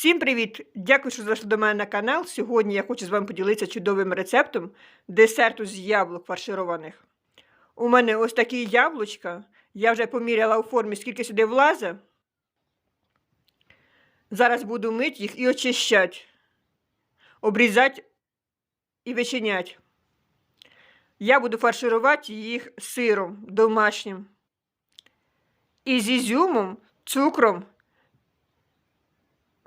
Всім привіт! Дякую, що зайшли до мене на канал. Сьогодні я хочу з вами поділитися чудовим рецептом десерту з яблук фаршированих. У мене ось такі яблучка. Я вже поміряла у формі, скільки сюди влазе. Зараз буду мити їх і очищати, обрізати і вичиняти. Я буду фарширувати їх сиром домашнім. І з ізюмом, цукром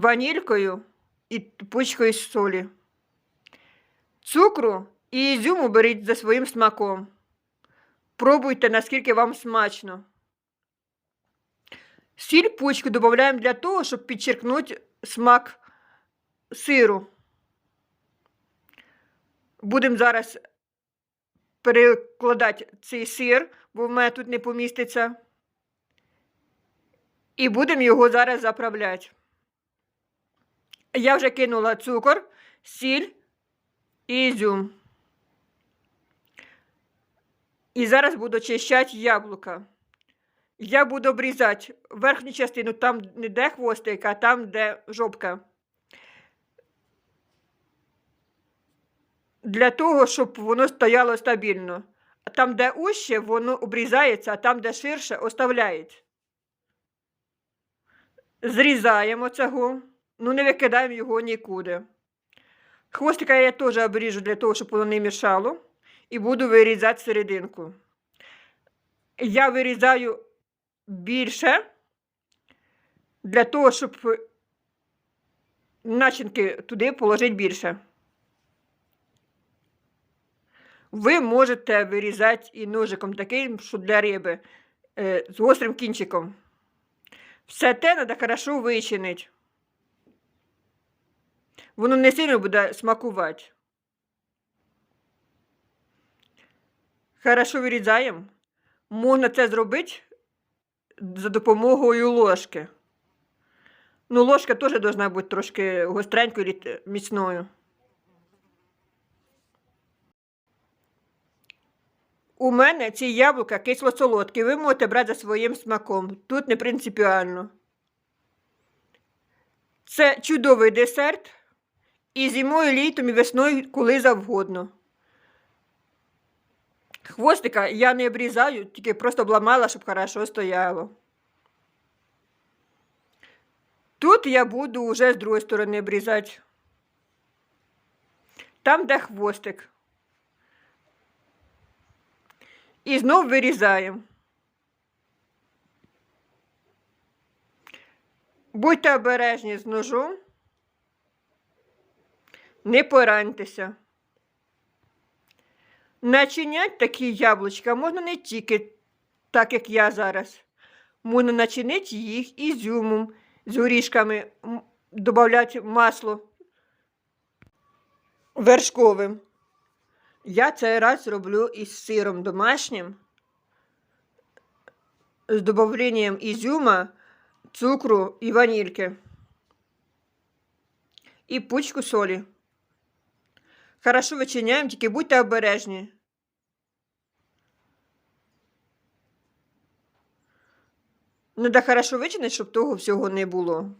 ванількою і пучкою солі. Цукру і ізюму беріть за своїм смаком. Пробуйте, наскільки вам смачно. Сіль пучку додаємо для того, щоб підчеркнути смак сиру. Будемо зараз перекладати цей сир, бо в мене тут не поміститься. І будемо його зараз заправляти. Я вже кинула цукор, сіль і ізюм. І зараз буду очищати яблука. Я буду обрізати верхню частину там, не де хвостик, а там, де жопка. Для того, щоб воно стояло стабільно. Там, де уще, воно обрізається, а там, де ширше, оставляється. Зрізаємо цього. Ну, не викидаємо його нікуди. Хвостика я теж обріжу для того, щоб воно не мішало. І буду вирізати серединку. Я вирізаю більше для того, щоб начинки туди положити більше. Ви можете вирізати і ножиком таким, що для риби, е, з гострим кінчиком. Все те треба хорошо вичинити. Воно не сильно буде смакувати. Хорошо вирізаємо. Можна це зробити за допомогою ложки. Ну, ложка теж повинна бути трошки гостренькою і міцною. У мене ці яблука кисло-солодкі. Ви можете брати за своїм смаком. Тут не принципіально. Це чудовий десерт. І зимою, літом, і весною, коли завгодно. Хвостика я не обрізаю, тільки просто обламала, щоб хорошо стояло. Тут я буду вже з другої сторони обрізати. Там, де хвостик. І знов вирізаємо. Будьте обережні з ножом. Не пораньтеся. Начинять такі яблучка можна не тільки так, як я зараз. Можна начинити їх ізюмом, з горішками, додати масло вершковим. Я цей раз роблю із сиром домашнім, з додавленням ізюма, цукру і ванільки. І пучку солі. Хорошо вичиняємо, тільки будьте обережні. Треба хорошо вичинити, щоб того всього не було.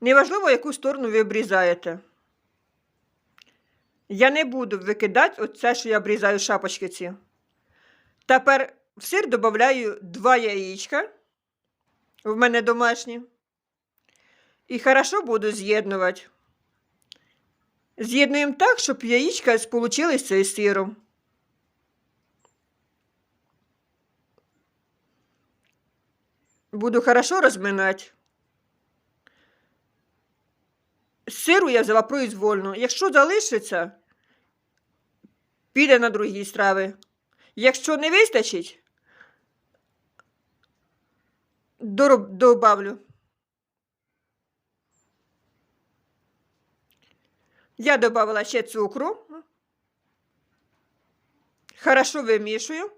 Неважливо, яку сторону ви обрізаєте. Я не буду викидати оце, що я обрізаю шапочки ці. Тепер в сир додаю два яєчка. В мене домашні. І хорошо буду з'єднувати. З'єднуємо так, щоб яєчка сполучилися із сиром. Буду хорошо розминати. Сиру я взяла произвольно. Якщо залишиться, піде на другі страви. Якщо не вистачить, добавлю. Я додала ще цукру. Хорошо вимішую.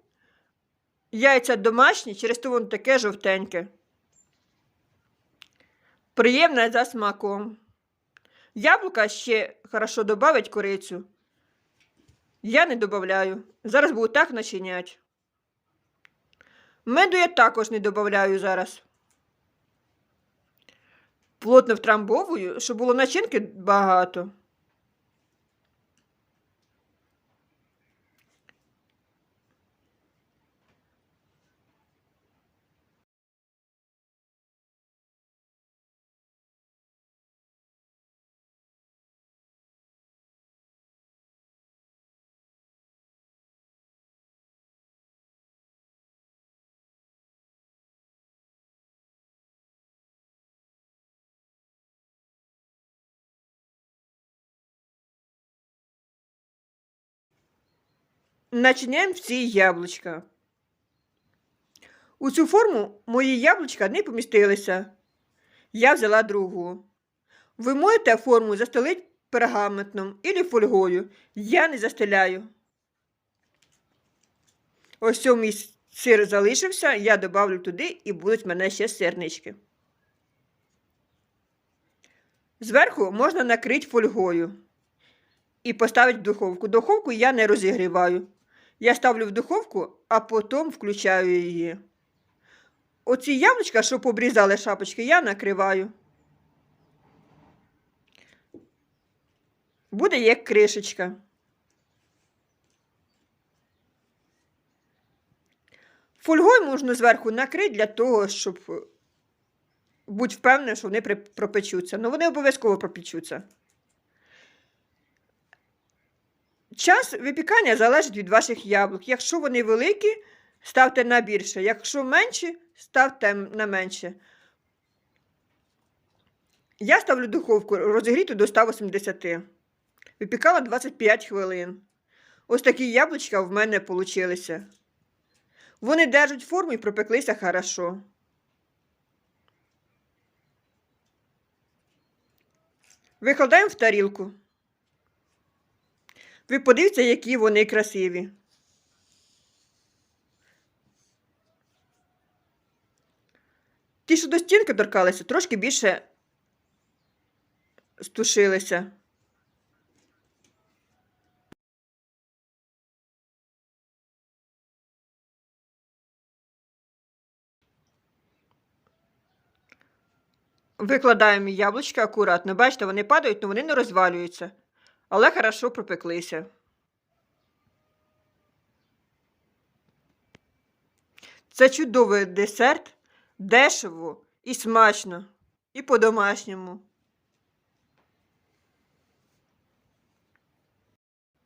Яйця домашні, через то воно таке жовтеньке. Приємне за смаком. Яблука ще хорошо додавить корицю. Я не додаю. Зараз буду так начиняти. Меду я також не додаю зараз. плотно втрамбовую, щоб було начинки багато. Начиняємо всі яблучка. У цю форму мої яблучка не помістилися. Я взяла другу. Ви можете форму застелити пергаментом або фольгою. Я не застеляю. Ось цьому мій сир залишився, я добавлю туди і будуть в мене ще сирнички. Зверху можна накрити фольгою і поставити в духовку. Духовку я не розігріваю. Я ставлю в духовку, а потім включаю її. Оці яблучка, що побрізали шапочки, я накриваю. Буде як кришечка. Фольгою можна зверху накрити для того, щоб бути впевненим, що вони пропечуться. Ну, вони обов'язково пропечуться. Час випікання залежить від ваших яблук. Якщо вони великі, ставте на більше. Якщо менші, ставте на менше. Я ставлю духовку розігріту до 180. Випікала 25 хвилин. Ось такі яблучка в мене получилися. Вони держать форму і пропеклися хорошо. Викладаємо в тарілку. Ви подивіться, які вони красиві. Ті, що до стінки торкалися, трошки більше стушилися. Викладаємо яблучка акуратно. Бачите, вони падають, але вони не розвалюються. Але хорошо пропеклися. Це чудовий десерт, дешево і смачно, і по-домашньому.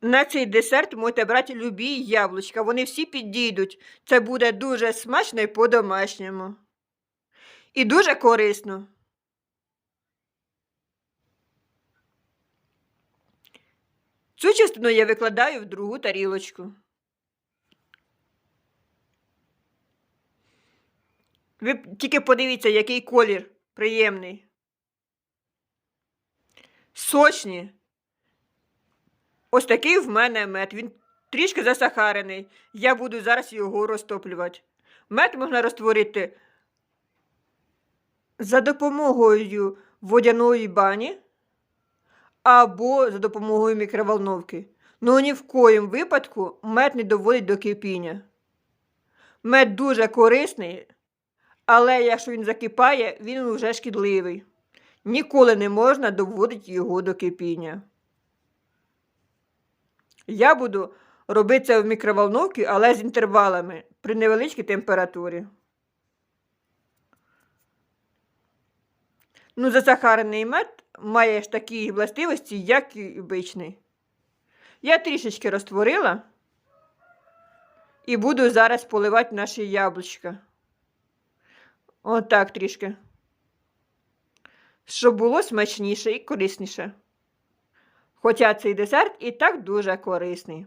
На цей десерт можете брати любі яблучка, вони всі підійдуть. Це буде дуже смачно і по-домашньому. І дуже корисно. Цю частину я викладаю в другу тарілочку. Ви тільки подивіться, який колір приємний. Сочні. Ось такий в мене мед. Він трішки засахарений. Я буду зараз його розтоплювати. Мед можна розтворити за допомогою водяної бані або за допомогою мікроволновки. Ну ні в коїм випадку мед не доводить до кипіння. Мед дуже корисний, але якщо він закипає, він вже шкідливий. Ніколи не можна доводити його до кипіння. Я буду робити це в мікроволновці, але з інтервалами при невеличкій температурі. Ну, засахарений мед має ж такі властивості, як і обичний. Я трішечки розтворила і буду зараз поливати наші яблучка. Отак трішки. Щоб було смачніше і корисніше. Хоча цей десерт і так дуже корисний.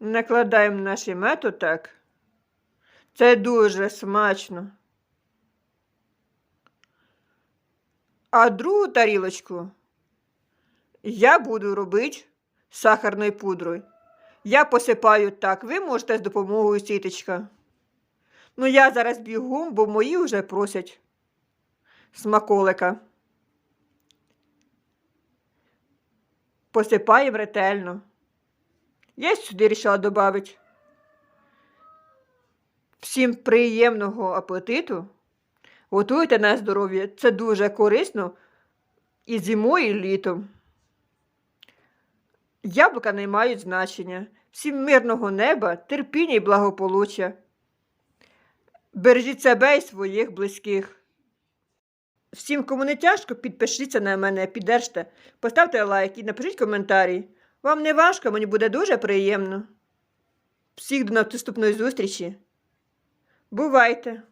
Накладаємо наш мед отак. Це дуже смачно. А другу тарілочку я буду робити сахарною пудрою. Я посипаю так, ви можете з допомогою сіточка. Ну, я зараз бігом, бо мої вже просять смаколика. Посипаємо ретельно. Я сюди вирішила додати Всім приємного апетиту. Готуйте на здоров'я. Це дуже корисно і зимою, і літом. Яблука не мають значення. Всім мирного неба, терпіння і благополуччя. Бережіть себе і своїх близьких. Всім, кому не тяжко, підпишіться на мене, піддержте, поставте лайк і напишіть коментарі. Вам не важко, мені буде дуже приємно. Всіх до наступної зустрічі. Бувайте!